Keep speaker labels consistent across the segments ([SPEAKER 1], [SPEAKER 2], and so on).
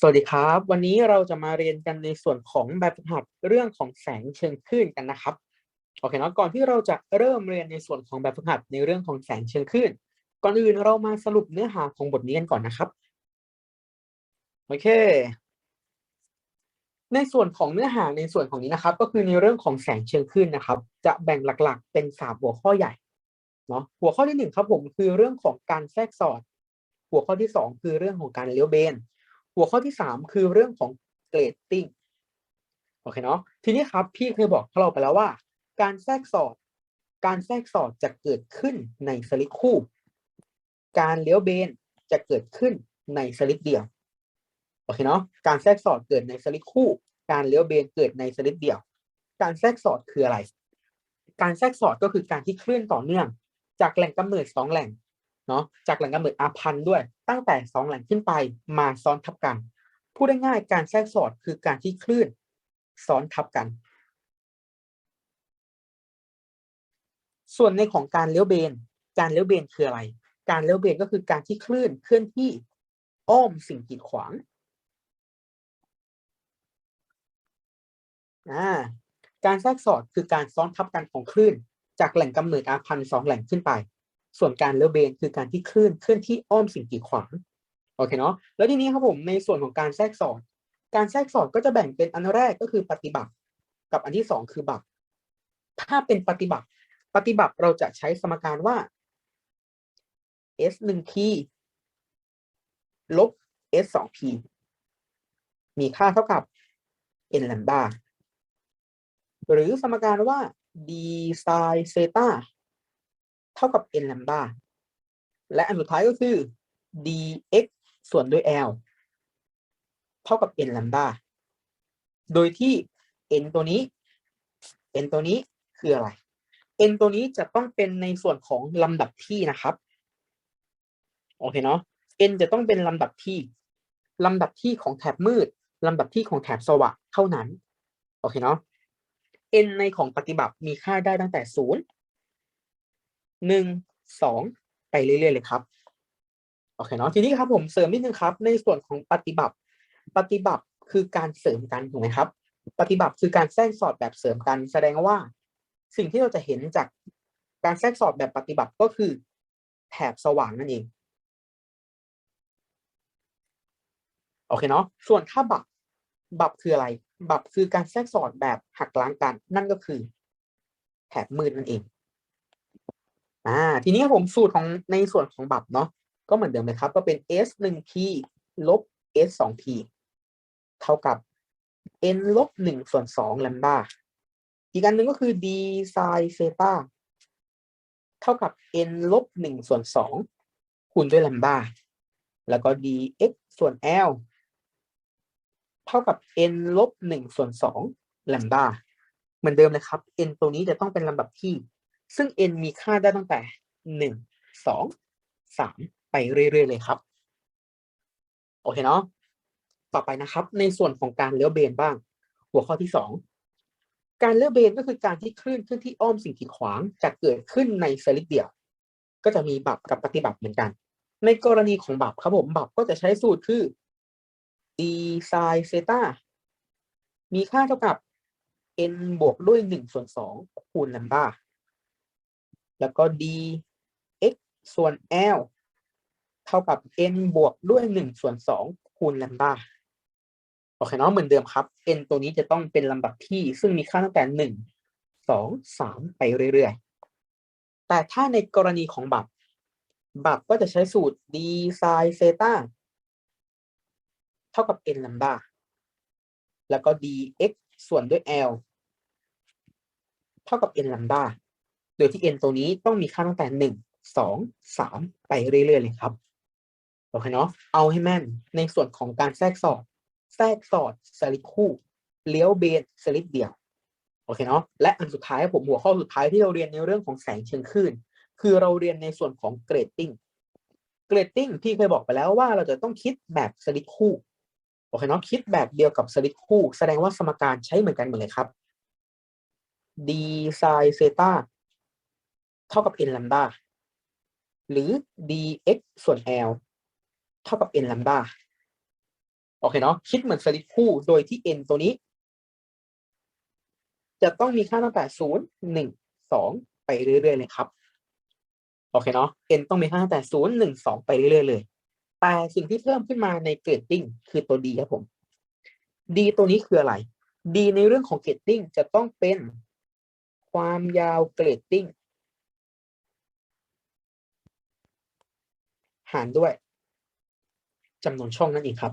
[SPEAKER 1] สวัสดีครับ วันนี้เราจะมาเรียนกันในส่วนของแบบฝึกหัดเรื่องของแสงเชิงคลื่นกันนะครับโอเคเนาะก่อนที่เราจะเริ่มเรียนในส่วนของแบบฝึกหัดในเรื่องของแสงเชิงคลื่นก่อนอื่นเรามาสรุปเนื้อหาของบทนี้กันก่อนนะครับโอเค ในส่วนของเนื้อหาในส่วนของนี้นะครับ ก็คือในเรื่องของแสงเชิงคลื่นนะครับ จะแบ่งหลักๆ เป็นสามหัวข้อใหญ่เนาะหัวข้อที่หนึ่งครับผมคือเรื่องของการแทรกสอด หัวข้อที่สองคือเรื่องของการเลี้ยวเบน หัวข้อที่สามคือเรื่องของเกรดติ้งโอเคเนาะทีนี้ครับพี่เคยบอกเราไปแล้วว่า การแทรกสอด การแทรกสอดจะเกิดขึ้นในสลิปคู่ การเลี้ยวเบนจะเกิดขึ้นในสลิปเดียวโอเคเนาะการแทรกสอดเกิดในสลิปคู่ การเลี้ยวเบนเกิดในสลิปเดียว การแทรกสอดคืออะไร การแทรกสอดก็คือการที่เคลื่อนต่อเนื่อง จากแหล่งกำเนิดสองแหล่งเนาะจากแหล่งกำเนิดอาพันธ์ด้วย ตั้งแต่สองแหล่งขึ้นไปมาซ้อนทับกันพูดง่ายๆการแทรกสอดคือการที่คลื่นซ้อนทับกัน ส่วนในของการเลี้ยวเบน การเลี้ยวเบนคืออะไร การเลี้ยวเบนก็คือการที่คลื่นเคลื่อนที่อ้อมสิ่งกีดขวางาการแทรกสอดคือการซ้อนทับกันของคลื่น จากแหล่งกำเนิดอาพันธ์สองแหล่งขึ้นไป ส่วนการเลเบนคือการที่คลื่นเคลื่อนที่อ้อมสิ่งกีดขวางโอเคเนาะแล้วทีนี้ครับผมในส่วนของการแทรกสอดการแทรกสอดก็จะแบ่งเป็นอันแรกก็คือปฏิบัติ กับอันที่สองคือบับถ้าเป็นปฏิบัติ ปฏิบัติเราจะใช้สมการว่า s 1 p ลบ s 2 p มีค่าเท่ากับ n แลมดาหรือสมการว่า d sin เซตา เท่ากับ n แลมดาและอันสุดท้ายก็คือ dx ส่วนด้วย l เท่ากับ n แลมดาโดยที่ n ตัวนี้ n ตัวนี้คืออะไร n ตัวนี้จะต้องเป็นในส่วนของลำดับที่นะครับ โอเคเนาะ n จะต้องเป็นลำดับที่ลำดับที่ของแถบมืดลำดับที่ของแถบสว่างเท่านั้น โอเคเนาะ n ในของปฏิบัติมีค่าได้ตั้งแต่ศูนย์ หนึ่งสองไปเรื่อยๆเลยครับโอเคเนาะทีนี้ครับผมเสริมนิดนึงครับ ในส่วนของปฏิบัติ ปฏิบัติคือการเสริมกันถูกไหมครับ ปฏิบัติคือการแทรกสอดแบบเสริมกัน แสดงว่า สิ่งที่เราจะเห็นจากการแทรกสอดแบบปฏิบัติก็คือแถบสว่างนั่นเองโอเคเนาะส่วนถ้าบับบับคืออะไร บับคือการแทรกสอดแบบหักล้างกัน นั่นก็คือแถบมืดนั่นเอง อ่าทีนี้ผมสูตรของในส่วนของบับเนาะก็เหมือนเดิมเลยครับ ก็เป็น s 1 p ลบ s 2 p เท่ากับ n ลบ1ส่วน2แลมดาอีกอันหนึ่งก็คือ d sin เซตาเท่ากับ n ลบ1ส่วน2คูณด้วยแลมดาแล้วก็ dx ส่วน l เท่ากับ n ลบ1ส่วน2แลมดาเหมือนเดิมเลยครับ n ตัวนี้จะต้องเป็นลำดับที่ ซึ่ง n มีค่าได้ตั้งแต่1 2 3ไปเรื่อยๆเลยครับ โอเคเนาะต่อไปนะครับ ในส่วนของการเลี้ยวเบนบ้าง หัวข้อที่2การเลี้ยวเบนก็คือการที่คลื่นขึ้นที่อ้อมสิ่งกีดขวางจะเกิดขึ้นในสลิปเดียว ก็จะมีบับกับปฏิบัติเหมือนกัน ในกรณีของบับครับผมบับก็จะใช้สูตรคือ d sin เซตามีค่าเท่ากับ n บวกด้วย1ส่วน2คูณแลมดา แล้วก็ d x ส่วน l เท่ากับ n บวกด้วย1ส่วน2คูณแลมดาโอเคเนาะเหมือนเดิมครับ n ตัวนี้จะต้องเป็นลำดับที่ซึ่งมีค่าตั้งแต่ 1 2 3 ไปเรื่อยๆ แต่ถ้าในกรณีของบับบับก็จะใช้สูตร d sin เซตาเท่ากับ n แลมดาแล้วก็ dx ส่วนด้วย l เท่ากับ n แลมดา โดยที่ n ตัวนี้ต้องมีค่าตั้งแต่หนึ่งสองสามไปเรื่อยๆเลยครับโอเคเนาะเอาให้แม่นในส่วนของการแทรกสอด แทรกสอดสลิปคู่เลี้ยวเบนสลิปเดียวโอเคเนาะและอันสุดท้ายผมหัวข้อสุดท้ายที่เราเรียนในเรื่องของแสงเชิงคลื่นคือเราเรียนในส่วนของเกรดติ้งเกรดติ้งพี่เคยบอกไปแล้วว่าเราจะต้องคิดแบบสลิปคู่โอเคเนาะคิดแบบเดียวกับสลิปคู่ แสดงว่าสมการใช้เหมือนกันหมดเลยครับ d sin เซตา เท่ากับ n แลมดาหรือ dx ส่วน l เท่ากับ n แลมดาโอเคเนาะคิดเหมือนสลิดคู่โดยที่ n ตัวนี้ จะต้องมีค่าตั้งแต่ศูนย์หนึ่งสองไปเรื่อยๆเลยครับ โอเคเนาะ n ต้องมีค่าตั้งแต่ศูนย์หนึ่งสองไปเรื่อยๆเลย แต่สิ่งที่เพิ่มขึ้นมาในเกรดติ้งคือตัว d ครับผม d ตัวนี้คืออะไร d ในเรื่องของเกรดติ้งจะต้องเป็นความยาวเกรดติ้ง หารด้วยจำนวนช่องนั่นเองครับ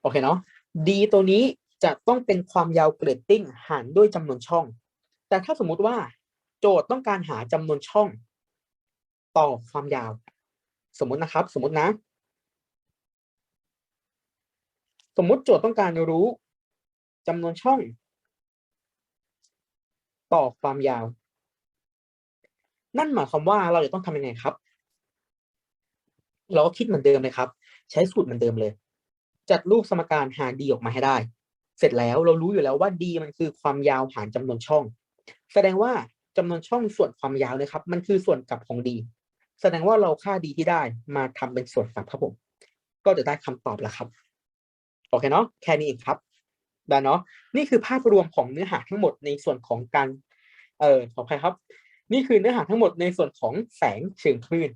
[SPEAKER 1] โอเคเนาะ d ตัวนี้จะต้องเป็นความยาวเกรดติ้งหารด้วยจำนวนช่อง แต่ถ้าสมมุติว่าโจทย์ต้องการหาจำนวนช่อง ต่อความยาว สมมตินะครับ สมมตินะ สมมติโจทย์ต้องการรู้จำนวนช่อง ต่อความยาว นั่นหมายความว่าเราจะต้องทำยังไงครับ เราก็คิดเหมือนเดิมเลยครับ ใช้สูตรเหมือนเดิมเลย จัดรูปสมการหา d ออกมาให้ได้ เสร็จแล้วเรารู้อยู่แล้วว่า d มันคือความยาวหารจำนวนช่อง แสดงว่าจำนวนช่องส่วนความยาวนะครับ มันคือส่วนกลับของ d แสดงว่าเราค่า d ที่ได้มาทำเป็นส่วนกลับครับผม ก็จะได้คำตอบแล้วครับโอเคเนาะแค่นี้เองครับได้เนาะนี่คือภาพรวมของเนื้อหาทั้งหมดในส่วนของการเอ่อขออภัยครับ นี่คือเนื้อหาทั้งหมดในส่วนของแสงเชิงคลื่น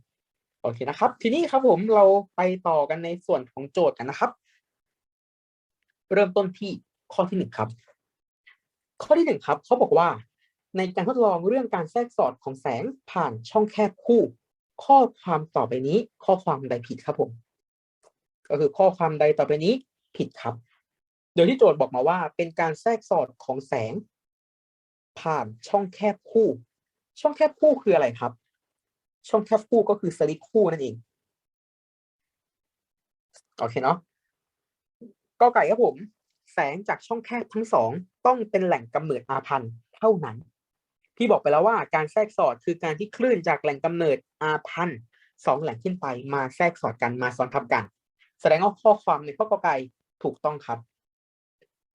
[SPEAKER 1] โอเคนะครับ ทีนี้ครับผมเราไปต่อกันในส่วนของโจทย์กันนะครับ เริ่มต้นที่ข้อที่หนึ่งครับ ข้อที่หนึ่งครับเขาบอกว่า ในการทดลองเรื่องการแทรกสอดของแสงผ่านช่องแคบคู่ ข้อความต่อไปนี้ ข้อความใดผิดครับผม ก็คือข้อความใดต่อไปนี้ผิดครับ โดยที่โจทย์บอกมาว่า เป็นการแทรกสอดของแสง ผ่านช่องแคบคู่ ช่องแคบคู่คืออะไรครับ ช่องแคบคู่ก็คือสลิดคู่นั่นเองโอเคเนาะก็ไก่ครับผม แสงจากช่องแคบทั้งสองต้องเป็นแหล่งกำเนิดอาพันธ์เท่านั้น พี่บอกไปแล้วว่าการแทรกสอดคือการที่คลื่นจากแหล่งกำเนิดอาพันธ์สองแหล่งขึ้นไปมาแทรกสอดกันมาซ้อนทับกัน แสดงว่าข้อความในข้อกไก่ถูกต้องครับ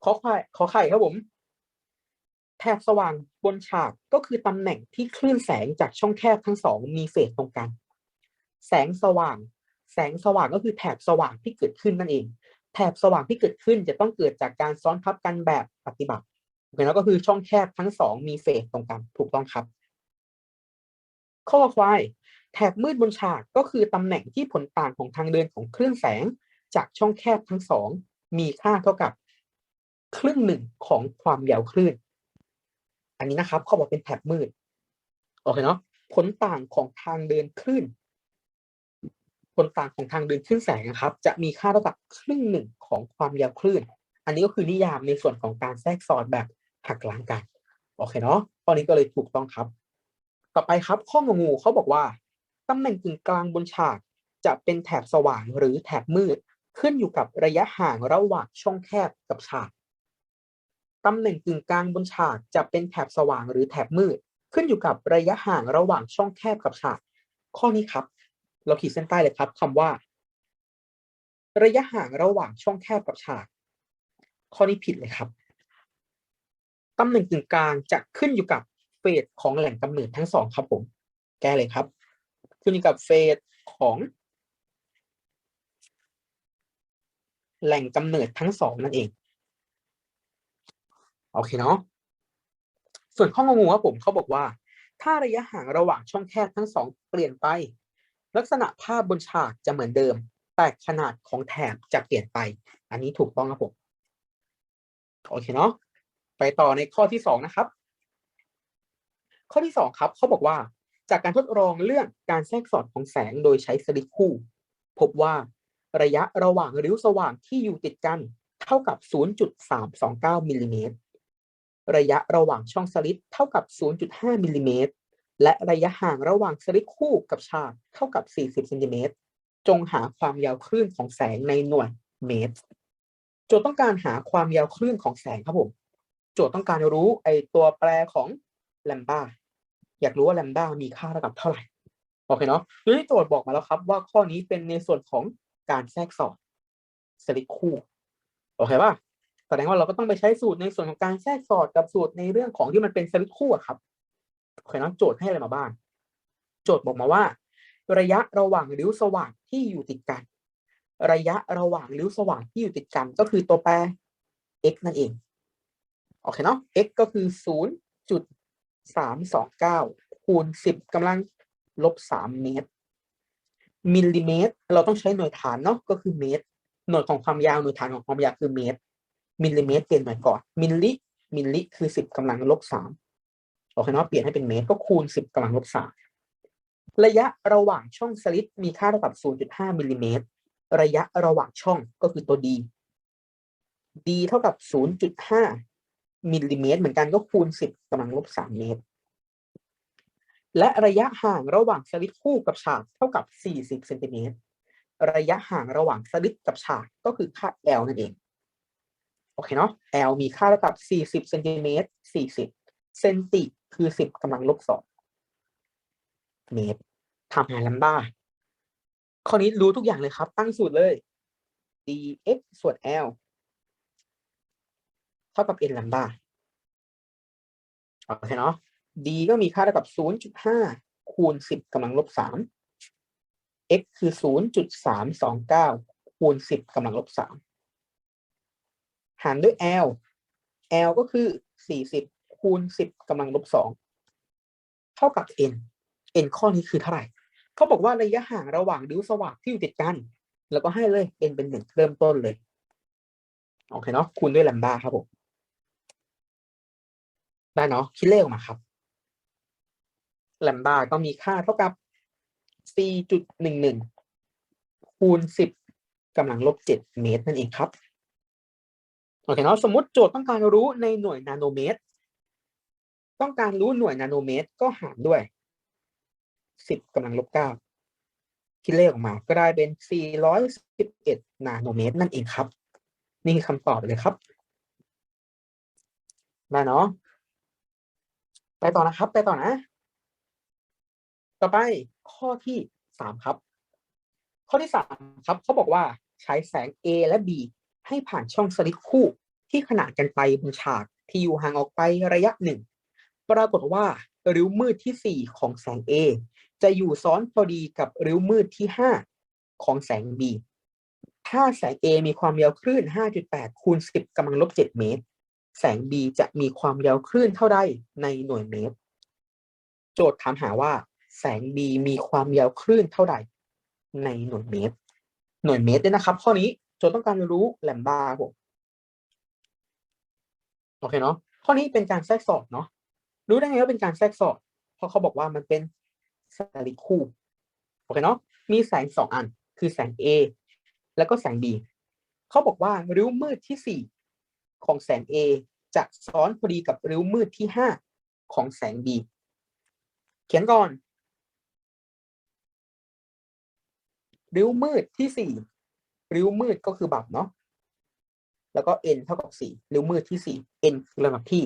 [SPEAKER 1] ขอไข่ขอไข่ครับผม แถบสว่างบนฉากก็คือตำแหน่งที่คลื่นแสงจากช่องแคบทั้งสองมีเฟสตรงกัน แสงสว่าง แสงสว่างก็คือแถบสว่างที่เกิดขึ้นนั่นเอง แถบสว่างที่เกิดขึ้นจะต้องเกิดจากการซ้อนทับกันแบบปฏิบัติแล้วก็คือช่องแคบทั้งสองมีเฟสตรงกันถูกต้องครับ ข้อควายแถบมืดบนฉากก็คือตำแหน่งที่ผลต่างของทางเดินของคลื่นแสงจากช่องแคบทั้งสองมีค่าเท่ากับ ครึ่งหนึ่งของความยาวคลื่น อันนี้นะครับ เขาบอกเป็นแถบมืดโอเคเนาะผลต่างของทางเดินคลื่นผลต่างของทางเดินคลื่นแสงนะครับ จะมีค่าเท่ากับครึ่งหนึ่งของความยาวคลื่น อันนี้ก็คือนิยามในส่วนของการแทรกซ้อนแบบหักล้างกันโอเคเนาะข้อนี้ก็เลยถูกต้องครับ ต่อไปครับ ข้ององูเขาบอกว่าตำแหน่งกึ่งกลางบนฉากจะเป็นแถบสว่างหรือแถบมืดขึ้นอยู่กับระยะห่างระหว่างช่องแคบกับฉาก ตำแหน่งกึ่งกลางบนฉากจะเป็นแถบสว่างหรือแถบมืด ขึ้นอยู่กับระยะห่างระหว่างช่องแคบกับฉาก ข้อนี้ครับ เราขีดเส้นใต้เลยครับคำว่า ระยะห่างระหว่างช่องแคบกับฉาก ข้อนี้ผิดเลยครับตำแหน่งกึ่งกลางจะขึ้นอยู่กับเฟสของแหล่งกำเนิดทั้งสองครับผม แก้เลยครับ ขึ้นอยู่กับเฟสของ แหล่งกำเนิดทั้งสองนั่นเอง โอเคเนาะส่วนข้องงูครับผมเขาบอกว่า ถ้าระยะห่างระหว่างช่องแคบทั้งสองเปลี่ยนไป ลักษณะภาพบนฉากจะเหมือนเดิม แต่ขนาดของแถบจะเปลี่ยนไป อันนี้ถูกต้องครับผมโอเคเนาะไปต่อในข้อที่สองนะครับ ข้อที่สองครับเขาบอกว่าจากการทดลองเรื่องการแทรกสอดของแสงโดยใช้สลิดคู่ พบว่าระยะระหว่างริ้วสว่างที่อยู่ติดกัน เท่ากับ 0.329มิลลิเมตร ระยะระหว่างช่องสลิดเท่ากับ 0.5มิลลิเมตรและระยะห่างระหว่างสลิดคู่กับฉากเท่ากับ 40เซนติเมตรจงหาความยาวคลื่นของแสงในหน่วยเมตร โจทย์ต้องการหาความยาวคลื่นของแสงครับผม โจทย์ต้องการรู้ไอตัวแปรของแลมบ้าอยากรู้ว่าแลมบ้ามีค่าเท่ากับเท่าไหร่ โอเคเนาะโดยที่โจทย์บอกมาแล้วครับว่าข้อนี้เป็นในส่วนของการแทรกสอดสลิดคู่ โอเคป่ะ แสดงว่าเราก็ต้องไปใช้สูตรในส่วนของการแทรกสอดกับสูตรในเรื่องของที่มันเป็นสลิดคู่ครับโอเคเนาะโจทย์ให้อะไรมาบ้าง โจทย์บอกมาว่า ระยะระหว่างริ้วสว่างที่อยู่ติดกัน ระยะระหว่างริ้วสว่างที่อยู่ติดกัน ก็คือตัวแปร x นั่นเองโอเคเนาะ x ก็คือ 0.329 คูณ 10กำลังลบ 3 เมตร มิลลิเมตร เราต้องใช้หน่วยฐานเนาะก็คือเมตร หน่วยของความยาวหน่วยฐานของความยาวคือเมตร มิลลิเมตรเปลี่ยนใหน่ก่อน มิลลิ มิลลิคือ10กำลังลบ3โอเคเนาะเปลี่ยนให้เป็นเมตรก็คูณ10กำลังลบ3ระยะระหว่างช่องสลิตมีค่าเท่ากับ 0.5มิลลิเมตร ระยะระหว่างช่องก็คือตัว d d เท่ากับ 0.5มิลลิเมตรเหมือนกันก็คูณ 10กำลังลบ3เมตร และระยะห่างระหว่างสลิตคู่กับฉากเท่ากับ 40เซนติเมตร ระยะห่างระหว่างสลิตกับฉากก็คือค่า L นั่นเอง โอเคเนาะ L มีค่าเท่ากับ 40เซนติเมตร40 เซนติคือ 10กำลังลบ2เมตรทำหาลัมบ้า ข้อนี้รู้ทุกอย่างเลยครับ ตั้งสูตรเลย dx ส่วน L เท่ากับ n ลัมบ้า โอเคเนาะ d ก็มีค่าเท่ากับ 0.5 คูณ 10กำลังลบ3 x คือ 0.329 คูณ 10กำลังลบ3 หารด้วย l l ก็คือ 40 คูณ 10กำลังลบ2เท่ากับ n n ข้อนี้คือเท่าไหร่ เขาบอกว่าระยะห่างระหว่างริ้วสว่างที่อยู่ติดกัน แล้วก็ให้เลย n เป็นหนึ่งเริ่มต้นเลย โอเคเนาะ คูณด้วยแลมดาครับผม ได้เนาะ คิดเลขออกมาครับ แลมด้าก็มีค่าเท่ากับ 4.11 คูณ 10กำลังลบ 7 เมตรนั่นเองครับ โอเคเนาะสมมติโจทย์ต้องการรู้ในหน่วยนาโนเมตร ต้องการรู้หน่วยนาโนเมตรก็หารด้วย10กำลังลบ9คิดเลขออกมา ก็ได้เป็น411นาโนเมตรนั่นเองครับ นี่คือคำตอบเลยครับได้เนาะไปต่อนะครับ ไปต่อนะ ต่อไปข้อที่สามครับ ข้อที่สามครับเขาบอกว่าใช้แสง A และ B ให้ผ่านช่องสลิตคู่ที่ขนานกันไปบนฉากที่อยู่ห่างออกไประยะหนึ่ง ปรากฏว่าริ้วมืดที่สี่ของแสง A จะอยู่ซ้อนพอดีกับริ้วมืดที่ห้าของแสง B ถ้าแสง A มีความยาวคลื่น 5.8 คูณ 10กำลังลบ 7 เมตร แสง B จะมีความยาวคลื่นเท่าใดในหน่วยเมตร โจทย์ถามหาว่า แสง B มีความยาวคลื่นเท่าใดในหน่วยเมตร หน่วยเมตรด้วยนะครับ ข้อนี้ โจทย์ต้องการรู้แลมดาผมโอเคเนาะข้อนี้เป็นการแทรกสอดเนาะรู้ได้ไงว่าเป็นการแทรกสอดเพราะเขาบอกว่ามันเป็นสลิคู่โอเคเนาะมีแสงสองอัน คือแสง A แล้วก็แสง B เขาบอกว่าริ้วมืดที่สี่ของแสง A จะซ้อนพอดีกับริ้วมืดที่ห้าของแสง B เขียนก่อน ริ้วมืดที่สี่ ริ้วมืดก็คือบับเนาะแล้วก็ n เท่ากับสี่ริ้วมืดที่สี่ n คือระดับที่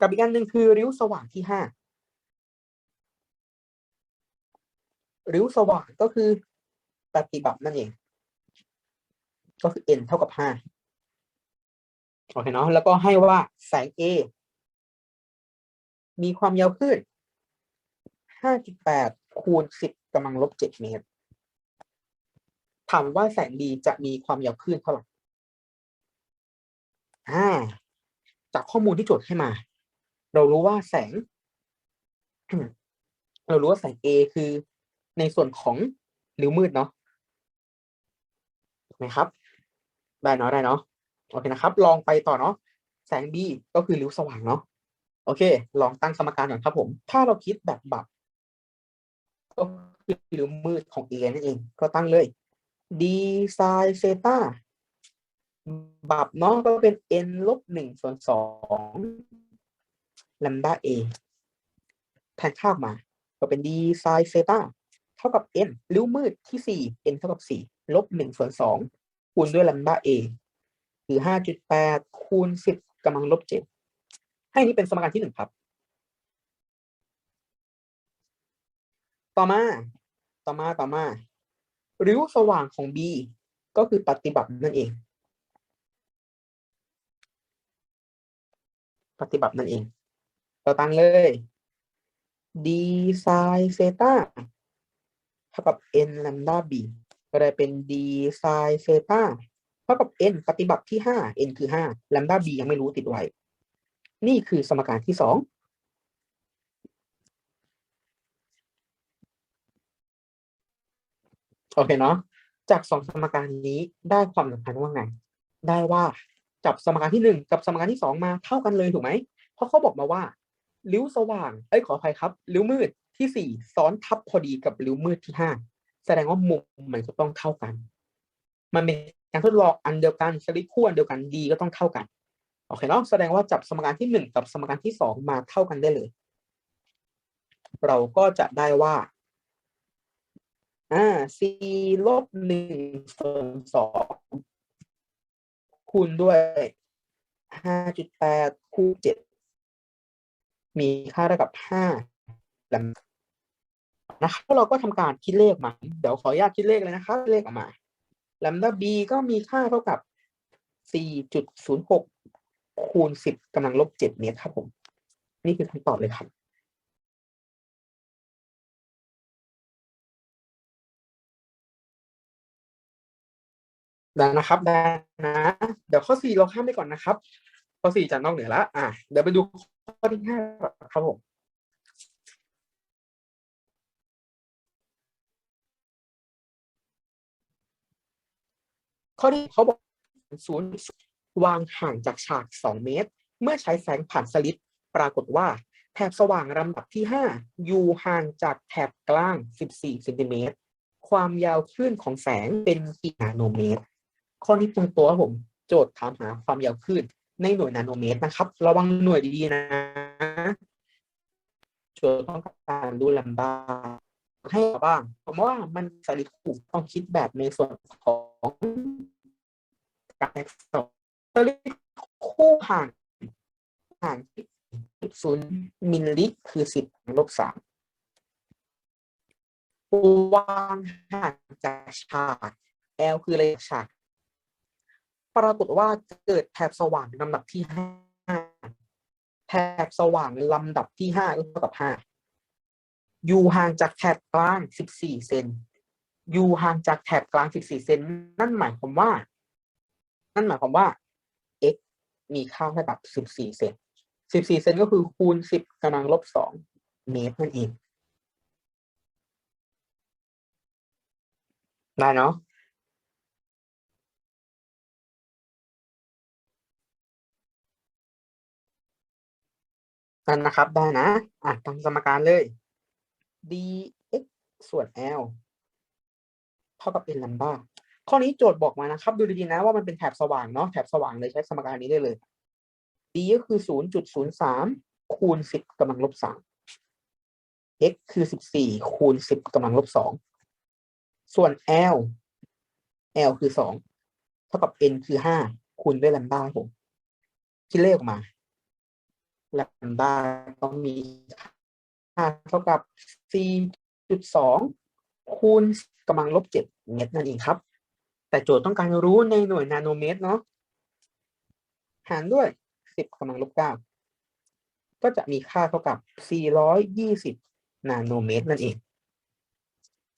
[SPEAKER 1] กับอีกอันหนึ่งคือริ้วสว่างที่ห้าริ้วสว่างก็คือปฏิบัตินั่นเอง ก็คือ n เท่ากับห้าโอเคเนาะแล้วก็ให้ว่าแสง A มีความยาวคลื่น5.8 คูณ 10กำลังลบ 7 เมตร ถามว่าแสง B จะมีความยาวคลื่นเท่าไหร่อ่า จากข้อมูลที่โจทย์ให้มา เรารู้ว่าแสง เรารู้ว่าแสง A คือในส่วนของริ้วมืดเนาะถูกไหมครับ ได้เนาะได้เนาะโอเคนะครับ ลองไปต่อเนาะแสง B ก็คือริ้วสว่างเนาะโอเค ลองตั้งสมการก่อนครับผม ถ้าเราคิดแบบบับก็คือริ้วมืดของ A นั่นเอง ก็ตั้งเลย d sin เซตาบับเนาะก็เป็น n ลบหนึ่งส่วนสองลัมดา a แทนค่ามา ก็เป็น d sin เซตาเท่ากับ n ริ้วมืดที่สี่ n เท่ากับสี่ลบหนึ่งส่วนสองคูณด้วยลัมดา a คือห้าจุดแปดคูณสิบกำลังลบเจ็ดให้นี้เป็นสมการที่หนึ่งครับ ต่อมา ต่อมา ต่อมา ริ้วสว่างของ B ก็คือปฏิบัตินั่นเอง ปฏิบัตินั่นเอง เราตังเลยดีไซน์เซต้าเท่ากับ n ลัมดา b ก็ได้เป็นดีไซน์เซต้าเท่ากับ n ปฏิบัติที่ 5 n คือ 5ลัมดา b ยังไม่รู้ติดไว้ นี่คือสมการที่ 2 โอเคเนาะจากสองสมการนี้ได้ความสัมพันธ์ว่าไง ได้ว่าจับสมการที่หนึ่งกับสมการที่สองมาเท่ากันเลยถูกไหม เพราะเขาบอกมาว่าริ้วสว่างเอ้ยขออภัยครับริ้วมืดที่สี่ซ้อนทับพอดีกับริ้วมืดที่ห้าแสดงว่ามุมมันก็ต้องเท่ากัน มันเป็นการทดลองอันเดียวกันสลิปคู่อันเดียวกันดีก็ต้องเท่ากันโอเคเนาะแสดงว่าจับสมการที่หนึ่งกับสมการที่สองมาเท่ากันได้เลย เราก็จะได้ว่า อ่า c ลบหนึ่งส่วนสองคูณด้วยห้าจุดแปดคูณเจ็ดมีค่าเท่ากับห้าลำนะครับเราก็ทำการคิดเลขมา เดี๋ยวขออนุญาตคิดเลขเลยนะครับ เลขออกมาลำดับ b ก็มีค่าเท่ากับสี่จุดศูนย์หกคูณสิบกำลังลบเจ็ดเมตรครับผม นี่คือคำตอบเลยครับ ได้นะครับได้นะ เดี๋ยวข้อสี่เราข้ามไปก่อนนะครับ ข้อสี่จะนอกเหนือละอะเดี๋ยวไปดูข้อที่ห้าครับผมข้อที่เขาบอกศูนย์วางห่างจากฉาก 2 เมตร เมื่อใช้แสงผ่านสลิดปรากฏว่า แถบสว่างลำดับที่ 5 อยู่ห่างจากแถบกลาง 14เซนติเมตร ความยาวคลื่นของแสงเป็นกี่นาโนเมตร ข้อนี้ตรงตัวครับผม โจทย์ถามหาความยาวคลื่นในหน่วยนาโนเมตรนะครับ ระวังหน่วยดีๆนะโจทย์ต้องการดูลำดาให้บ้างผมว่ามันสลิคูต้องคิดแบบในส่วนของการสอบสลิคู่ห่างห่างศูนย์มิลลิคือสิบลบสามวางห่างจากฉาก L คืออะไรฉาก ปรากฏว่าเกิดแถบสว่างลำดับที่ห้าแถบสว่างลำดับที่ห้าก็เท่ากับห้าอยู่ห่างจากแถบกลาง14เซนอยู่ห่างจากแถบกลาง14เซนนั่นหมายความว่า นั่นหมายความว่า x มีค่าเท่ากับ14เซน14เซนก็คือคูณ10กำลังลบ2เมตรนั่นเองได้เนาะ นั่นนะครับได้นะ อะตามสมการเลย dx ส่วน l เท่ากับ n ลัมบ้าข้อนี้โจทย์บอกมานะครับ ดูดีๆนะว่ามันเป็นแถบสว่างเนาะแถบสว่างเลยใช้สมการนี้ได้เลย d ก็คือ 0.03 คูณ 10กำลังลบ3 x คือ 14 คูณ 10กำลังลบ2ส่วน l l คือ 2 เท่ากับ n คือ 5 คูณด้วยลัมบ้าผมคิดเลขออกมา ลัมบ้าต้องมีค่าเท่ากับ 4.2 คูณกำลังลบ 7 เมตรนั่นเองครับ แต่โจทย์ต้องการรู้ในหน่วยนาโนเมตรเนาะหารด้วย 10กำลังลบ 9 ก็จะมีค่าเท่ากับ 420 นาโนเมตรนั่นเอง